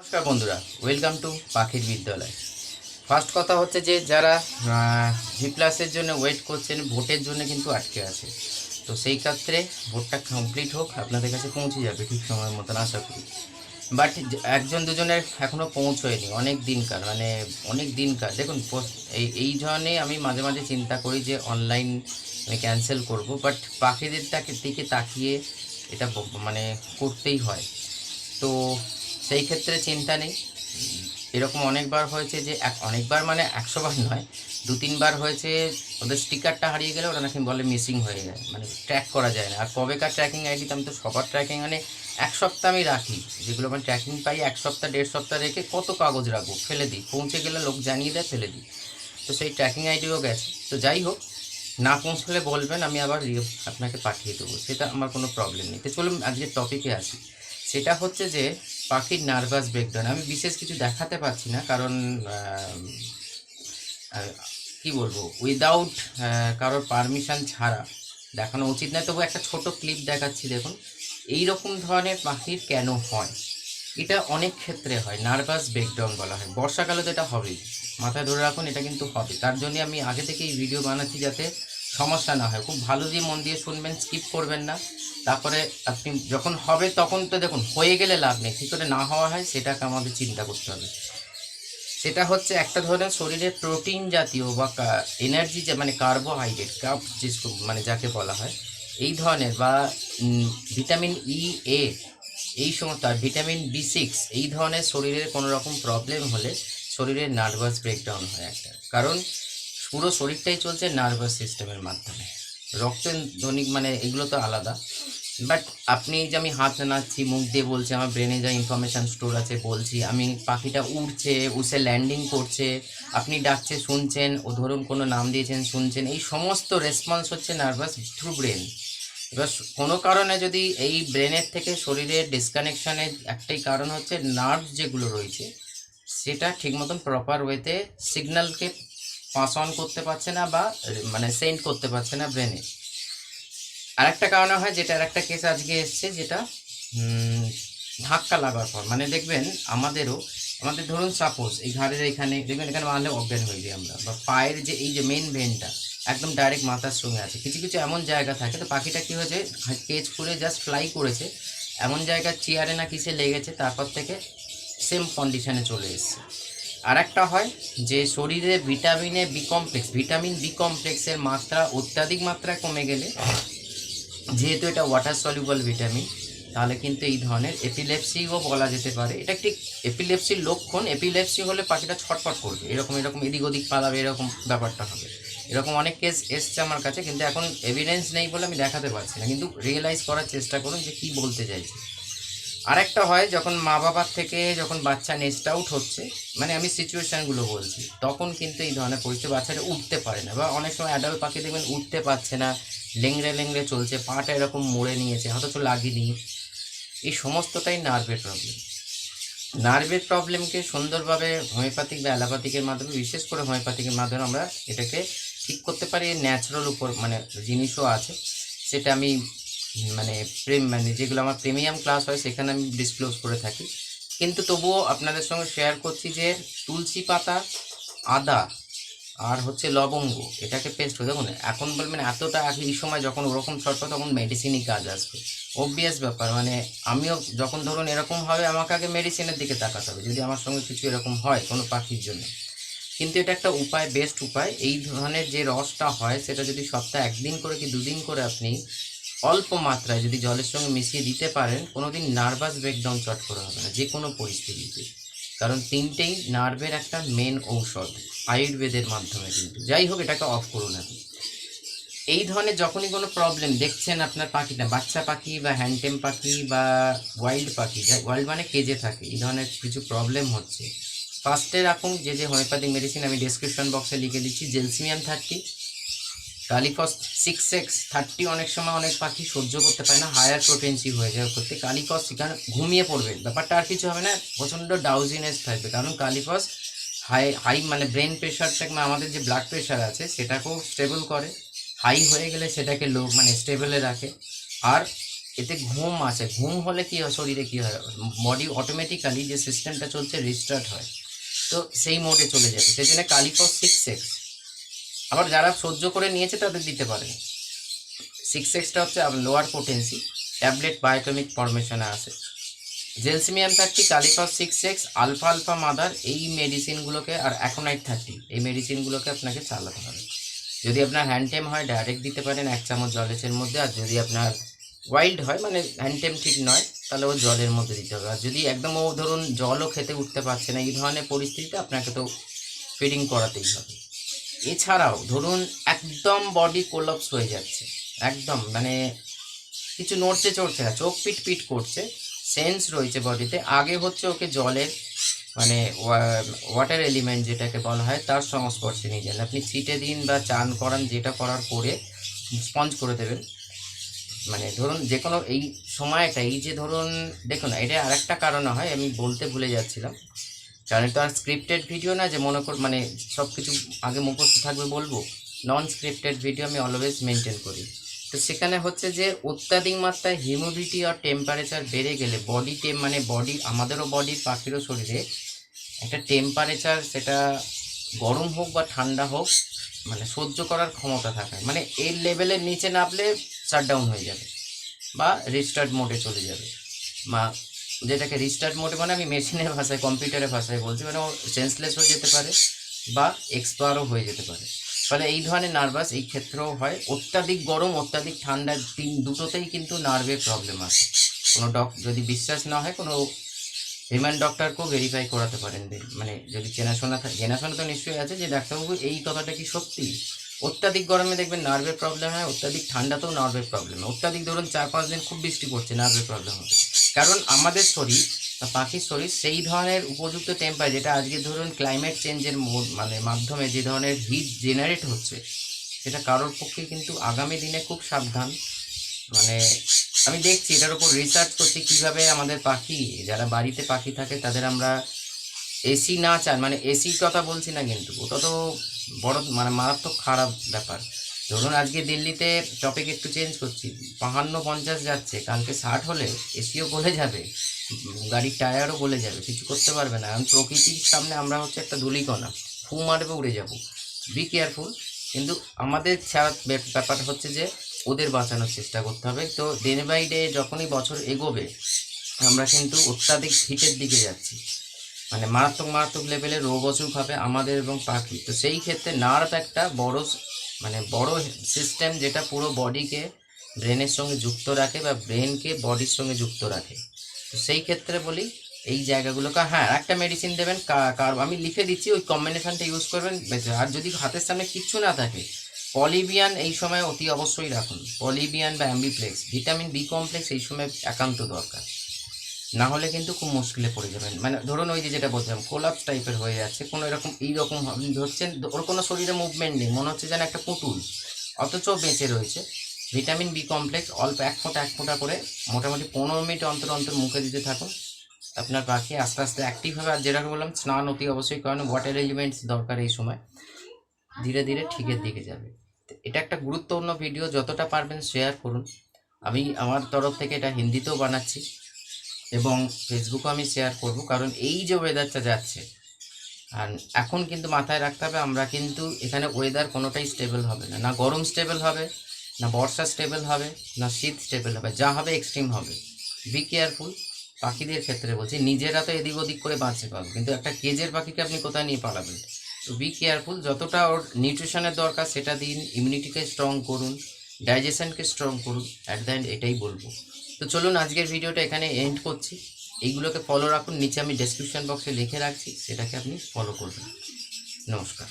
নমস্কার বন্ধুরা welcome to পাখির বিদ্যালয়। ফার্স্ট কথা হচ্ছে যে, যারা জি প্লাসের জন্য ওয়েট করছেন ভোটের জন্য কিন্তু আটকে আছে। তো সেই ক্ষেত্রে ভোটটা কমপ্লিট হোক, আপনাদের কাছে পৌঁছে যাবে ঠিক সময় মতন, আশা করি। বাট একজন দুজনের এখনও পৌঁছয়নি, অনেক দিনকার মানে অনেক দিনকার। দেখুন এই এই ধরনে আমি মাঝে মাঝে চিন্তা করি যে অনলাইন আমি ক্যান্সেল করব বাট পাখিদের দিকে তাকিয়ে এটা মানে করতেই হয়। তো সেই ক্ষেত্রে চিন্তা নেই। এরকম অনেকবার হয়েছে যে, এক, অনেকবার মানে একশো বার নয় দু তিনবার হয়েছে, ওদের স্টিকারটা হারিয়ে গেলে ওরা নাকি বলে মিসিং হয়ে যায় মানে ট্র্যাক করা যায় না। আর কবেকার ট্র্যাকিং আইডিতে আমি তো সবার ট্র্যাকিং মানে এক সপ্তাহ আমি রাখি, যেগুলো মানে ট্র্যাকিং পাই এক সপ্তাহ, দেড় সপ্তাহ রেখে কত কাগজ রাখব, ফেলে দিই, পৌঁছে গেলে লোক জানিয়ে দেয়, ফেলে দিই। তো সেই ট্র্যাকিং আইডিও গেছে। তো যাই হোক, না পৌঁছলে বলবেন, আমি আবার আপনাকে পাঠিয়ে দেবো, সেটা আমার কোনো প্রবলেম নেই। তো চলুন, আজকের টপিকে আসি। সেটা হচ্ছে যে পাখির নার্ভাস ব্রেকডাউন আমি বিশেষ কিছু দেখাতে পারছি না, কারণ কি বলব উইদাউট কারোর পারমিশন ছাড়া দেখানো উচিত নয়। তবু একটা ছোট ক্লিপ দেখাচ্ছি, দেখুন। এই রকম ধরনের পাখির কেন হয়? এটা অনেক ক্ষেত্রে হয় নার্ভাস ব্রেকডাউন বলা হয়। বর্ষাকালে তো এটা হবেই। মাথায় ধরে রাখুন, এটা কিন্তু হবে। তার জন্য আমি আগে থেকে এই ভিডিও বানাচ্ছি যাতে সমস্যা না হয়। খুব ভালো দিয়ে মন দিয়ে শুনবেন স্কিপ করবেন না। তারপরে আপনি যখন হবে তখন তো দেখুন, হয়ে গেলে লাভ নেই। কী করে না হওয়া হয় সেটাকে আমাদের চিন্তা করতে হবে। সেটা হচ্ছে একটা ধরনের শরীরে প্রোটিন জাতীয় বা এনার্জি যে মানে কার্বোহাইড্রেট কাপ যে মানে যাকে বলা হয়, এই ধরনের বা ভিটামিন ই এ এই সমস্ত, আর ভিটামিন বি সিক্স এই ধরনের শরীরের কোনো রকম প্রবলেম হলে শরীরের নার্ভাস ব্রেকডাউন হয় একটা। কারণ পুরো শরীরটাই চলছে নার্ভাস সিস্টেমের মাধ্যমে। রক্ত দৈনিক মানে এগুলো তো আলাদা। বাট আপনি যে আমি হাত নাড়ছি, মুখ দিয়ে বলছি, আমার ব্রেনে যা ইনফরমেশান স্টোর আছে, বলছি, আমি পাখিটা উড়ছে উসে ল্যান্ডিং করছে, আপনি ডাকছে, শুনছেন, ও ধরুন কোনো নাম দিয়েছেন, শুনছেন, এই সমস্ত রেসপন্স হচ্ছে নার্ভাস থ্রু ব্রেন এবার কোনো কারণে যদি এই ব্রেনের থেকে শরীরের ডিসকানেকশানের একটাই কারণ হচ্ছে নার্ভ যেগুলো রয়েছে, সেটা ঠিক মতন প্রপার ওয়েতে সিগন্যালকে পাস অন করতে পারছে না বা মানে সেন্ড করতে পারছে না ব্রেনে আরেকটা কারণে হয় যেটা, আরেকটা কেস আজকে এসছে যেটা ধাক্কা লাগার পর। মানে দেখবেন আমাদেরও, আমাদের ধরুন সাপোজ এই ঘাড়ের এখানে, দেখবেন এখানে মারলে অজ্ঞান হয়ে যাই আমরা। বা পায়ের যে এই যে মেন ভেনটা একদম ডাইরেক্ট মাথার সঙ্গে আছে। কিছু কিছু এমন জায়গা থাকে, তো পাখিটা কী হয়েছে কেজ করে জাস্ট ফ্লাই করেছে। এমন জায়গা চেয়ারে না কিসে লেগেছে, তারপর থেকে সেম কন্ডিশনে চলে এসছে। আর একটা হয় যে শরীরে ভিটামিনে বি কমপ্লেক্স, ভিটামিন বি কমপ্লেক্সের মাত্রা অত্যাধিক মাত্রায় কমে গেলে, যেহেতু এটা ওয়াটার সলিউবল ভিটামিন তাহলে কিন্তু এই ধরনের এপিলেপসিও বলা যেতে পারে। এটা একটি এপিলেপসির লক্ষণ। এপিলেপসি হলে পাখিটা ছটফট করবে। এরকম এরকম এদিক ওদিক পালাবে, এরকম ব্যাপারটা হবে। এরকম অনেক কেস এসছে আমার কাছে, কিন্তু এখন এভিডেন্স নেই বলে আমি দেখাতে পারছি না। কিন্তু রিয়েলাইজ করার চেষ্টা করুন যে কী বলতে চাইছি। আরেকটা হয় যখন মা বাবার থেকে যখন বাচ্চা নেস্ট আউট হচ্ছে মানে আমি সিচুয়েশানগুলো বলছি, তখন কিন্তু এই ধরনের পরিস্থিতি বাচ্চাটা উঠতে পারে না বা অনেক সময় অ্যাডাল্ট পাখি দেখবেন উঠতে পারছে না, লেংড়ে লেংড়ে চলছে, পাটা এরকম মুড়ে নিয়েছে অথচ লাগেনি। এই সমস্তটাই নার্ভের প্রবলেম নার্ভের প্রবলেমকে সুন্দরভাবে হোমিওপ্যাথিক বা অ্যালোপ্যাথিকের মাধ্যমে, বিশেষ করে হোমিওপ্যাথিকের মাধ্যমে আমরা এটাকে ঠিক করতে পারি ন্যাচারাল উপর মানে জিনিসও আছে, সেটা আমি মানে প্রেম মানে যেগুলো আমার প্রিমিয়াম ক্লাস হয়, সেখানে আমি ডিসক্লোজ করে থাকি। কিন্তু তবুও আপনাদের সঙ্গে শেয়ার করছি যে, তুলসী পাতা, আদা আর হচ্ছে লবঙ্গ, এটাকে পেস্ট হয়ে দেখুন, এখন বলবেন এতটা আগে এই সময় যখন ওরকম ছটফট তখন মেডিসিনই কাজ আসবে। অবভিয়াস ব্যাপার মানে আমিও যখন ধরুন এরকম হবে, আমাকে আগে মেডিসিনের দিকে তাকাতে হবে, যদি আমার সঙ্গে কিছু এরকম হয় কোনো পাখির জন্য। কিন্তু এটা একটা উপায় বেস্ট উপায়, এই ধরনের যে রসটা হয়, সেটা যদি সপ্তাহে একদিন করে কি দুদিন করে আপনি অল্প মাত্রায় যদি জলের সঙ্গে মিশিয়ে দিতে পারেন, কোনোদিন নার্ভাস ব্রেকডাউন চট করে হবে না, যে কোনো পরিস্থিতিতে। কারণ তিনটেই নার্ভের একটা মেন ঔষধ, আয়ুর্বেদের মাধ্যমে কিন্তু। যাই হোক, এটাকে অফ করুন আপনি এই ধরনের যখনই কোনো প্রবলেম দেখছেন আপনার পাখিটা, বাচ্চা পাখি বা হ্যান্ডটেম পাখি বা ওয়াইল্ড পাখি ওয়াইল্ড মানে কেজে থাকে, এই ধরনের কিছু প্রবলেম হচ্ছে। ফার্স্টে রাখুন, যে যে হোমিওপ্যাথিক মেডিসিন আমি ডেসক্রিপশন বক্সে লিখে দিচ্ছি gelsemium thirty kali phos six X thirty অনেক সময় অনেক পাখি সহ্য করতে পারে না হায়ার প্রোটেন্সি হয়ে যায় করতে কালিফস সেখানে ঘুমিয়ে পড়বে। ব্যাপারটা আর কিছু হবে না, প্রচণ্ড ডাউজিনেস থাকবে। কারণ কালিফস হাই হাই মানে ব্রেন প্রেশারটাকে আমাদের যে ব্লাড প্রেশার আছে, সেটাকেও স্টেবল করে। হাই হয়ে গেলে সেটাকে লো মানে স্টেবলে রাখে। আর এতে ঘুম আছে ঘুম হলে কী হয়? শরীরে কী হয়? বডি অটোমেটিক্যালি যে সিস্টেমটা চলছে রিস্টার্ট হয়। তো সেই মোডে চলে যাবে। সেই জন্য কালিফস সিক্স এক্স আবার যারা সহ্য করে নিয়েছে তাদের দিতে পারে। সিক্স এক্সটা হচ্ছে লোয়ার পোটেন্সি ট্যাবলেট বায়োকেমিক ফরমেশনে আসে gelsemium thirty kali phos six X alpha alpha mother এই মেডিসিনগুলোকে আর অ্যাকোনাইট থার্টি এই মেডিসিনগুলোকে আপনাকে চালাতে হবে। যদি আপনার হ্যান্ডটেম হয় ডাইরেক্ট দিতে পারেন এক চামচ জলের মধ্যে, আর যদি আপনার ওয়াইল্ড হয় মানে হ্যান্ডটেম ঠিক নয়, তাহলে ও জলের মধ্যে দিতে হবে। আর যদি একদম ও ধরুন জলও খেতে উঠতে পারছে না, এই ধরনের পরিস্থিতিতে আপনাকে তো ফিডিং করাতেই হবে। এছাড়াও ধরুন একদম বডি কোলাপস হয়ে যাচ্ছে। একদম মানে কিছু নড়ছে চড়ছে না, চোখ পিট পিট করছে সেন্স রয়েছে বডিতে আগে হচ্ছে ওকে জলের মানে ওয়াটার এলিমেন্ট যেটাকে বলা হয়, তার সংস্পর্শে নিয়ে যান। আপনি ছিটে দিন বা চান করান, যেটা করার পরে স্পঞ্জ করে দেবেন। মানে ধরুন যে কোনো এই সময়টা এই যে ধরুন, দেখুন এটা আরেকটা কারণে হয়, আমি বলতে ভুলে যাচ্ছিলাম। কারণ এটা আর স্ক্রিপ্টেড ভিডিও না যে মনে কর মানে সব কিছু আগে মুখস্থ থাকবে বলব। নন স্ক্রিপ্টেড ভিডিও আমি অলওয়েজ মেনটেন করি। তো সেখানে হচ্ছে যে অত্যাধিক মাত্রায় হিউমিডিটি আর টেম্পারেচার বেড়ে গেলে বডি টেম মানে বডি আমাদেরও বডির পাখিরও শরীরে একটা টেম্পারেচার সেটা গরম হোক বা ঠান্ডা হোক মানে সহ্য করার ক্ষমতা থাকে। মানে এর লেভেলের নিচে নামলে শাটডাউন হয়ে যাবে বা রিস্টার্ট মোডে চলে যাবে। বা যেটাকে রিস্টার্ট মোডে মানে আমি মেশিনের ভাষায় কম্পিউটারের ভাষায় বলছি মানে ও সেন্সলেস হয়ে যেতে পারে বা এক্সপায়ারও হয়ে যেতে পারে। ফলে এই ধরনের নার্ভাস এই ক্ষেত্রেও হয়। অত্যাধিক গরম, অত্যাধিক ঠান্ডা তিন দুটোতেই কিন্তু নার্ভের প্রবলেম আছে কোনো ডক যদি বিশ্বাস না হয়, কোনো হিউম্যান ডক্টরকেও ভেরিফাই করাতে পারেন মানে যদি চেনাশোনা থাকে চেনাশোনা তো নিশ্চয়ই আছে যে ডাক্তারবাবু, এই কথাটা কি সত্যি? অত্যাধিক গরমে দেখবেন নার্ভের প্রবলেম হয়, অত্যাধিক ঠান্ডাতেও নার্ভের প্রবলেম অত্যাধিক ধরুন চার পাঁচ দিন খুব বৃষ্টি পড়ছে নার্ভের প্রবলেম হবে। কারণ আমাদের শরীর পাখির শরীর সেই ধরনের উপযুক্ত টেম্পার যেটা আজকে ধরুন ক্লাইমেট চেঞ্জের মানে মাধ্যমে যে ধরনের হিট জেনারেট হচ্ছে, সেটা কারোর পক্ষে কিন্তু আগামী দিনে খুব সাবধান। মানে আমি দেখছি এটার উপর রিসার্চ করছি কীভাবে আমাদের পাখি, যারা বাড়িতে পাখি থাকে, তাদের আমরা এসি না চান মানে এসির কথা বলছি না কিন্তু, ওটা তো বড় মানে মারাত্মক খারাপ ব্যাপার। ধরুন আজকে দিল্লিতে টপিক একটু চেঞ্জ করছি। বাহান্ন পঞ্চাশ যাচ্ছে, কালকে ষাট হলে এসিও গলে যাবে, গাড়ির টায়ারও গলে যাবে, কিছু করতে পারবে না। কারণ প্রকৃতির সামনে আমরা হচ্ছে একটা ধুলিকণা, ফু মারবে উড়ে যাব। বি কেয়ারফুল কিন্তু আমাদের ছাড়া ব্যাপ- ব্যাপারটা হচ্ছে যে ওদের বাঁচানোর চেষ্টা করতে হবে। তো ডে বাই ডে যখনই বছর এগোবে, আমরা কিন্তু অত্যাধিক হিটের দিকে যাচ্ছি। মানে মারাত্মক মারাত্মক লেভেলের রোগ অসুখ হবে আমাদের এবং পাখি তো সেই ক্ষেত্রে নার্ভ একটা বড় মানে বড় সিস্টেম যেটা পুরো বডিকে ব্রেনের সঙ্গে যুক্ত রাখে বা ব্রেনকে বডির সঙ্গে যুক্ত রাখে। তো সেই ক্ষেত্রে বলি, এই জায়গাগুলোকে হ্যাঁ একটা মেডিসিন দেবেন কার, আমি লিখে দিচ্ছি, ওই কম্বিনেশানটা ইউজ করবেন আর যদি হাতের সামনে কিচ্ছু না থাকে পলিবিয়ান এই সময় অতি অবশ্যই রাখুন। পলিবিয়ান বা অ্যাম্বিপ্লেক্স ভিটামিন বি কমপ্লেক্স এই সময় একান্ত দরকার। না হলে কিন্তু খুব মুশকিলে পড়ে যাবেন। মানে ধরুন ওই যে যেটা বলছিলাম কোলাপস টাইপের হয়ে যাচ্ছে, কোনো এরকম এইরকম ধরছেন, ওর কোনো শরীরে মুভমেন্ট নেই, মনে হচ্ছে যেন একটা পুতুল। অথচ বেঁচে রয়েছে। ভিটামিন বি কমপ্লেক্স অল্প এক ফোঁটা এক ফোঁটা করে মোটামুটি পনেরো মিনিট অন্তর অন্তর মুখে দিতে থাকুন। আপনার পাখি আস্তে আস্তে অ্যাক্টিভ হবে। আর যেটা বললাম, স্নান অতি অবশ্যই কারণ ওয়াটার এলিমেন্টস দরকার এই সময়। ধীরে ধীরে ঠিকের দিকে যাবে। এটা একটা গুরুত্বপূর্ণ ভিডিও যতটা পারবেন শেয়ার করুন। আমি আমার তরফ থেকে এটা হিন্দিতেও বানাচ্ছি। এবং ফেসবুকও আমি শেয়ার করব, কারণ এই যে ওয়েদারটা যাচ্ছে, আর এখন কিন্তু মাথায় রাখতে হবে আমরা কিন্তু এখানে ওয়েদার কোনোটাই স্টেবল হবে না। না গরম স্টেবল হবে, না বর্ষা স্টেবল হবে, না শীত স্টেবল হবে, যা হবে এক্সট্রিম হবে। বি কেয়ারফুল পাখিদের ক্ষেত্রে বলছি, নিজেরা তো এদিক ওদিক করে বাঁচতে পারব, কিন্তু একটা কেজের পাখিকে আপনি কোথায় নিয়ে পালাবেন? তো বি কেয়ারফুল যতটা ওর নিউট্রিশনের দরকার, সেটা দিন ইমিউনিটিকে স্ট্রং করুন ডাইজেশনকে স্ট্রং করুন অ্যাট দ্য এন্ড এটাই বলব। তো চলুন আজকের ভিডিওটা এখানে এন্ড করছি। এইগুলোকে ফলো রাখুন, নিচে আমি ডেসক্রিপশন বক্সে লিখে রাখছি, সেটাকে আপনি ফলো করবেন। নমস্কার।